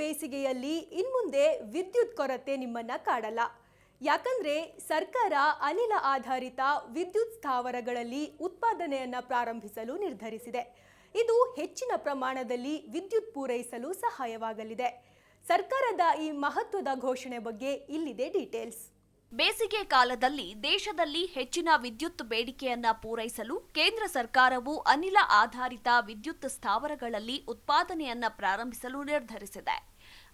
ಬೇಸಿಗೆಯಲ್ಲಿ ಇನ್ಮುಂದೆ ವಿದ್ಯುತ್ ಕೊರತೆ ನಿಮ್ಮನ್ನ ಕಾಡಲ್ಲ. ಯಾಕಂದ್ರೆ ಸರ್ಕಾರ ಅನಿಲ ಆಧಾರಿತ ವಿದ್ಯುತ್ ಸ್ಥಾವರಗಳಲ್ಲಿ ಉತ್ಪಾದನೆಯನ್ನ ಪ್ರಾರಂಭಿಸಲು ನಿರ್ಧರಿಸಿದೆ. ಇದು ಹೆಚ್ಚಿನ ಪ್ರಮಾಣದಲ್ಲಿ ವಿದ್ಯುತ್ ಪೂರೈಸಲು ಸಹಾಯವಾಗಲಿದೆ. ಸರ್ಕಾರದ ಈ ಮಹತ್ವದ ಘೋಷಣೆ ಬಗ್ಗೆ ಇಲ್ಲಿದೆ ಡೀಟೇಲ್ಸ್. ಬೇಸಿಗೆ ಕಾಲದಲ್ಲಿ ದೇಶದಲ್ಲಿ ಹೆಚ್ಚಿನ ವಿದ್ಯುತ್ ಬೇಡಿಕೆಯನ್ನ ಪೂರೈಸಲು ಕೇಂದ್ರ ಸರ್ಕಾರವು ಅನಿಲ ಆಧಾರಿತ ವಿದ್ಯುತ್ ಸ್ಥಾವರಗಳಲ್ಲಿ ಉತ್ಪಾದನೆಯನ್ನ ಪ್ರಾರಂಭಿಸಲು ನಿರ್ಧರಿಸಿದೆ.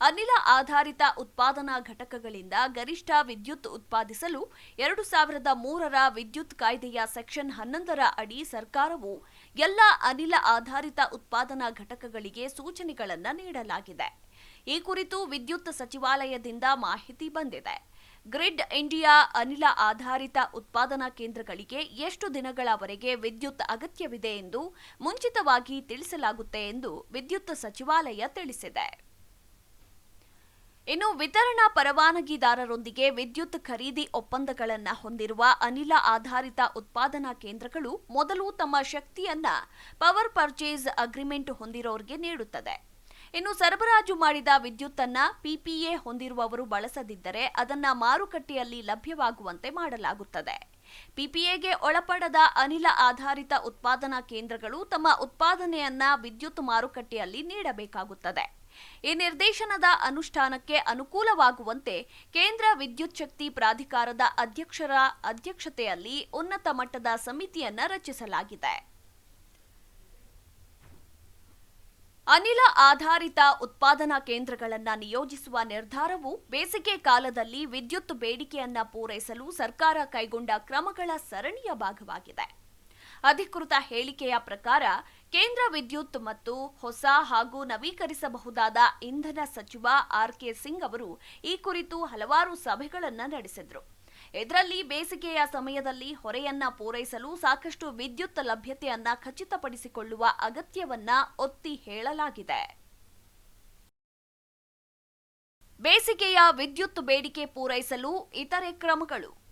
ಅನಿಲ ಆಧಾರಿತ ಉತ್ಪಾದನಾ ಘಟಕಗಳಿಂದ ಗರಿಷ್ಠ ವಿದ್ಯುತ್ ಉತ್ಪಾದಿಸಲು ಎರಡು ಸಾವಿರದ ಮೂರರ ವಿದ್ಯುತ್ ಕಾಯ್ದೆಯ ಸೆಕ್ಷನ್ ಹನ್ನೊಂದರ ಅಡಿ ಸರ್ಕಾರವು ಎಲ್ಲ ಅನಿಲ ಆಧಾರಿತ ಉತ್ಪಾದನಾ ಘಟಕಗಳಿಗೆ ಸೂಚನೆಗಳನ್ನು ನೀಡಲಾಗಿದೆ. ಈ ಕುರಿತು ವಿದ್ಯುತ್ ಸಚಿವಾಲಯದಿಂದ ಮಾಹಿತಿ ಬಂದಿದೆ. ಗ್ರಿಡ್ ಇಂಡಿಯಾ ಅನಿಲ ಆಧಾರಿತ ಉತ್ಪಾದನಾ ಕೇಂದ್ರಗಳಿಗೆ ಎಷ್ಟು ದಿನಗಳವರೆಗೆ ವಿದ್ಯುತ್ ಅಗತ್ಯವಿದೆ ಎಂದು ಮುಂಚಿತವಾಗಿ ತಿಳಿಸಲಾಗುತ್ತೆ ಎಂದು ವಿದ್ಯುತ್ ಸಚಿವಾಲಯ ತಿಳಿಸಿದೆ. ಇನ್ನು ವಿತರಣಾ ಪರವಾನಗಿದಾರರೊಂದಿಗೆ ವಿದ್ಯುತ್ ಖರೀದಿ ಒಪ್ಪಂದಗಳನ್ನು ಹೊಂದಿರುವ ಅನಿಲ ಆಧಾರಿತ ಉತ್ಪಾದನಾ ಕೇಂದ್ರಗಳು ಮೊದಲು ತಮ್ಮ ಶಕ್ತಿಯನ್ನ ಪವರ್ ಪರ್ಚೇಸ್ ಅಗ್ರಿಮೆಂಟ್ ಹೊಂದಿರೋರಿಗೆ ನೀಡುತ್ತದೆ. ಇನ್ನು ಸರಬರಾಜು ಮಾಡಿದ ವಿದ್ಯುತ್ತನ್ನ ಪಿಪಿಎ ಹೊಂದಿರುವವರು ಬಳಸದಿದ್ದರೆ ಅದನ್ನ ಮಾರುಕಟ್ಟೆಯಲ್ಲಿ ಲಭ್ಯವಾಗುವಂತೆ ಮಾಡಲಾಗುತ್ತದೆ. ಪಿಪಿಎಗೆ ಒಳಪಡದ ಅನಿಲ ಆಧಾರಿತ ಉತ್ಪಾದನಾ ಕೇಂದ್ರಗಳು ತಮ್ಮ ಉತ್ಪಾದನೆಯನ್ನ ವಿದ್ಯುತ್ ಮಾರುಕಟ್ಟೆಯಲ್ಲಿ ನೀಡಬೇಕಾಗುತ್ತದೆ. ಈ ನಿರ್ದೇಶನದ ಅನುಷ್ಠಾನಕ್ಕೆ ಅನುಕೂಲವಾಗುವಂತೆ ಕೇಂದ್ರ ವಿದ್ಯುತ್ ಶಕ್ತಿ ಪ್ರಾಧಿಕಾರದ ಅಧ್ಯಕ್ಷರ ಅಧ್ಯಕ್ಷತೆಯಲ್ಲಿ ಉನ್ನತ ಮಟ್ಟದ ಸಮಿತಿಯನ್ನ ರಚಿಸಲಾಗಿದೆ. ಅನಿಲ ಆಧಾರಿತ ಉತ್ಪಾದನಾ ಕೇಂದ್ರಗಳನ್ನು ನಿಯೋಜಿಸುವ ನಿರ್ಧಾರವು ಬೇಸಿಗೆ ಕಾಲದಲ್ಲಿ ವಿದ್ಯುತ್ ಬೇಡಿಕೆಯನ್ನು ಪೂರೈಸಲು ಸರ್ಕಾರ ಕೈಗೊಂಡ ಕ್ರಮಗಳ ಸರಣಿಯ ಭಾಗವಾಗಿದೆ. ಅಧಿಕೃತ ಹೇಳಿಕೆಯ ಪ್ರಕಾರ ಕೇಂದ್ರ ವಿದ್ಯುತ್ ಮತ್ತು ಹೊಸ ಹಾಗೂ ನವೀಕರಿಸಬಹುದಾದ ಇಂಧನ ಸಚಿವ ಆರ್ ಕೆ ಸಿಂಗ್ ಅವರು ಈ ಕುರಿತು ಹಲವಾರು ಸಭೆಗಳನ್ನು ನಡೆಸಿದ್ರು. ಇದರಲ್ಲಿ ಬೇಸಿಗೆಯ ಸಮಯದಲ್ಲಿ ಹೊರೆಯನ್ನ ಪೂರೈಸಲು ಸಾಕಷ್ಟು ವಿದ್ಯುತ್ ಲಭ್ಯತೆಯನ್ನ ಖಚಿತಪಡಿಸಿಕೊಳ್ಳುವ ಅಗತ್ಯವನ್ನ ಒತ್ತಿ ಹೇಳಲಾಗಿದೆ. ಬೇಸಿಗೆಯ ವಿದ್ಯುತ್ ಬೇಡಿಕೆ ಪೂರೈಸಲು ಇತರೆ ಕ್ರಮಗಳು.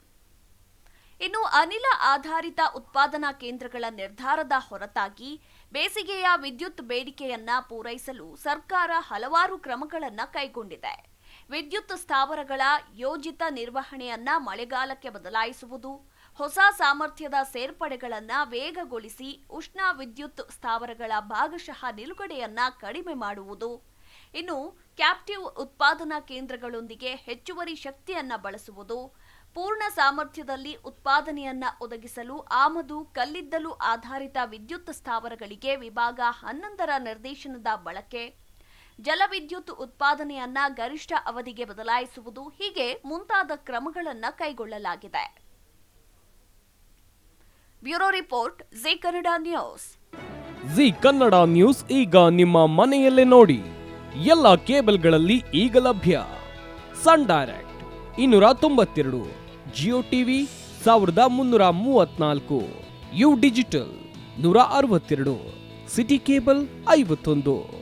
ಇನ್ನು ಅನಿಲ ಆಧಾರಿತ ಉತ್ಪಾದನಾ ಕೇಂದ್ರಗಳ ನಿರ್ಧಾರದ ಹೊರತಾಗಿ ಬೇಸಿಗೆಯ ವಿದ್ಯುತ್ ಬೇಡಿಕೆಯನ್ನ ಪೂರೈಸಲು ಸರ್ಕಾರ ಹಲವಾರು ಕ್ರಮಗಳನ್ನು ಕೈಗೊಂಡಿದೆ. ವಿದ್ಯುತ್ ಸ್ಥಾವರಗಳ ಯೋಜಿತ ನಿರ್ವಹಣೆಯನ್ನ ಮಳೆಗಾಲಕ್ಕೆ ಬದಲಾಯಿಸುವುದು, ಹೊಸ ಸಾಮರ್ಥ್ಯದ ಸೇರ್ಪಡೆಗಳನ್ನು ವೇಗಗೊಳಿಸಿ ಉಷ್ಣ ವಿದ್ಯುತ್ ಸ್ಥಾವರಗಳ ಭಾಗಶಃ ನಿಲುಗಡೆಯನ್ನ ಕಡಿಮೆ ಮಾಡುವುದು. ಇನ್ನು ಕ್ಯಾಪ್ಟಿವ್ ಉತ್ಪಾದನಾ ಕೇಂದ್ರಗಳೊಂದಿಗೆ ಹೆಚ್ಚುವರಿ ಶಕ್ತಿಯನ್ನ ಬಳಸುವುದು, ಪೂರ್ಣ ಸಾಮರ್ಥ್ಯದಲ್ಲಿ ಉತ್ಪಾದನೆಯನ್ನ ಒದಗಿಸಲು ಆಮದು, ಕಲ್ಲಿದ್ದಲು ಆಧಾರಿತ ವಿದ್ಯುತ್ ಸ್ಥಾವರಗಳಿಗೆ ವಿಭಾಗ ಹನ್ನೊಂದರ ನಿರ್ದೇಶನದ ಬಳಕೆ ಜಲವಿದ್ಯುತ್ ಉತ್ಪಾದನೆಯನ್ನ ಗರಿಷ್ಠ ಅವಧಿಗೆ ಬದಲಾಯಿಸುವುದು ಹೀಗೆ ಮುಂತಾದ ಕ್ರಮಗಳನ್ನು ಕೈಗೊಳ್ಳಲಾಗಿದೆ. Bureau report, Zee Kannada news. Zee Kannada news ಈಗ ನಿಮ್ಮ ಮನೆಯಲ್ಲೇ ನೋಡಿ. ಎಲ್ಲ ಕೇಬಲ್ಗಳಲ್ಲಿ ಈಗ ಲಭ್ಯ. ಸನ್ ಡೈರೆಕ್ಟ್ ಇನ್ನೂರ ತೊಂಬತ್ತೆರಡು, ಜಿಯೋ ಟಿವಿ ಸಾವಿರದ ಮುನ್ನೂರ ಮೂವತ್ನಾಲ್ಕು, ಯು ಡಿಜಿಟಲ್ ನೂರ ಅರವತ್ತೆರಡು, ಸಿಟಿ ಕೇಬಲ್ ಐವತ್ತೊಂದು.